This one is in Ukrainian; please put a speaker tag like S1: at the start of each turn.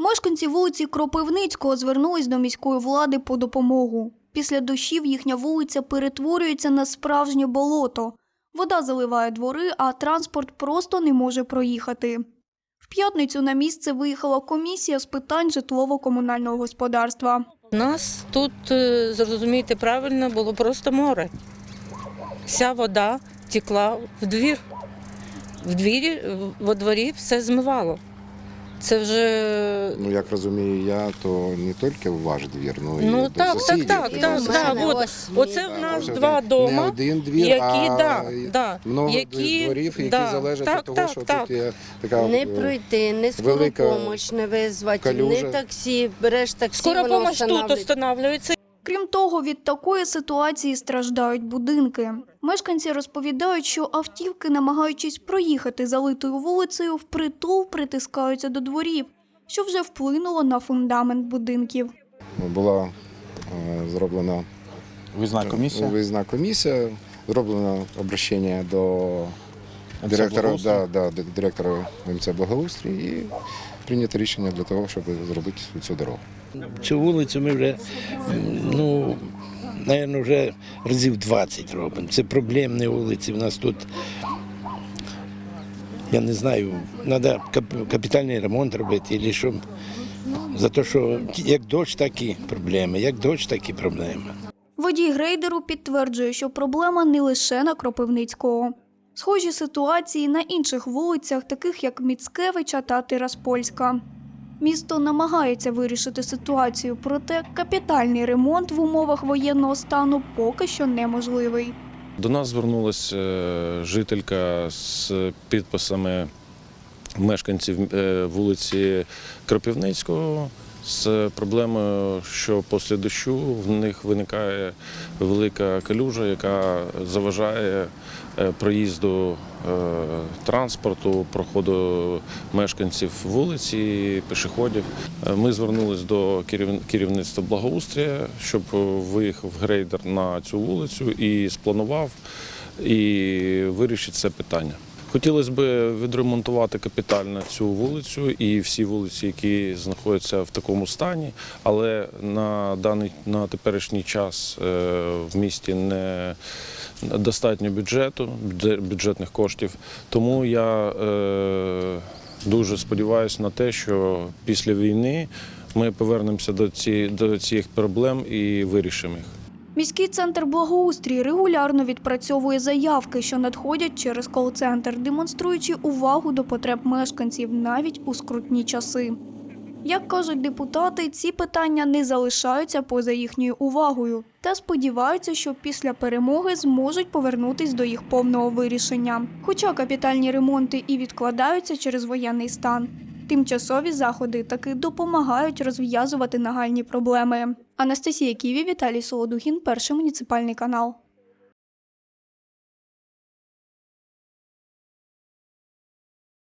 S1: Мешканці вулиці Кропивницького звернулись до міської влади по допомогу. Після дощів їхня вулиця перетворюється на справжнє болото. Вода заливає двори, а транспорт просто не може проїхати. В п'ятницю на місце виїхала комісія з питань житлово-комунального господарства.
S2: У нас тут, е, зрозумійте правильно, було просто море. Вся вода текла в двір. В двірі, во дворі все змивало. Це вже.
S3: Ну, як розумію я, то не тільки в ваш двір, ну, і
S2: Ну,
S3: до
S2: так,
S3: сусідів.
S2: так, так, так, так, от. Оце в нас
S3: ось
S2: два
S3: один-
S2: дома,
S3: Не один двір,
S2: які,
S3: а
S2: да, да,
S3: много
S2: які,
S3: дворів, які
S2: да,
S3: залежать
S2: так,
S3: від того,
S2: так,
S3: що
S2: так.
S3: тут є така
S4: Не
S3: е,
S4: пройти, не скору
S3: велика
S4: помощь не визвати,
S3: калюжа.
S4: не таксі, береш таксі,
S2: Скоро
S4: воно
S2: помощь тут
S4: встановлює.
S2: встановлюється.
S1: Крім того, від такої ситуації страждають будинки. Мешканці розповідають, що автівки, намагаючись проїхати залитою вулицею, впритул притискаються до дворів, що вже вплинуло на фундамент будинків.
S3: була е, зроблена
S5: Визнак комісія.
S3: виїзна комісія, зроблено обращення до директора, да, да, директора МЦ Благоустрій і прийнято рішення для того, щоб зробити цю дорогу.
S6: Цю вулицю ми вже, ну, мабуть, вже разів 20 робимо. Це проблемні вулиці. У нас тут, я не знаю, треба капітальний ремонт робити, або що. За те, що як дощ, так і проблеми, як дощ, так і проблеми.
S1: Водій грейдеру підтверджує, що проблема не лише на Кропивницького. Схожі ситуації на інших вулицях, таких як Міцкевича та Тираспольська. Місто намагається вирішити ситуацію, проте капітальний ремонт в умовах воєнного стану поки що неможливий.
S7: До нас звернулася е, жителька з підписами мешканців е, вулиці Кропивницького з проблемою, що після дощу в них виникає велика калюжа, яка заважає е, проїзду транспорту, проходу мешканців вулиці, пішоходів. Е, Ми звернулись до керів- керівництва благоустрія, щоб виїхав грейдер на цю вулицю і спланував і вирішить це питання. Хотілося б відремонтувати капітально цю вулицю і всі вулиці, які знаходяться в такому стані, але на даний на теперішній час е, в місті не достатньо бюджету, бюдже- бюджетних коштів. Тому я е, дуже сподіваюся на те, що після війни ми повернемося до, ці, до цих проблем і вирішимо їх.
S1: Міський центр благоустрій регулярно відпрацьовує заявки, що надходять через кол-центр, демонструючи увагу до потреб мешканців навіть у скрутні часи. Як кажуть депутати, ці питання не залишаються поза їхньою увагою та сподіваються, що після перемоги зможуть повернутись до їх повного вирішення. Хоча капітальні ремонти і відкладаються через воєнний стан, тимчасові заходи таки допомагають розв'язувати нагальні проблеми. Анастасія Ківі, Віталій Солодухін, перший муніципальний канал.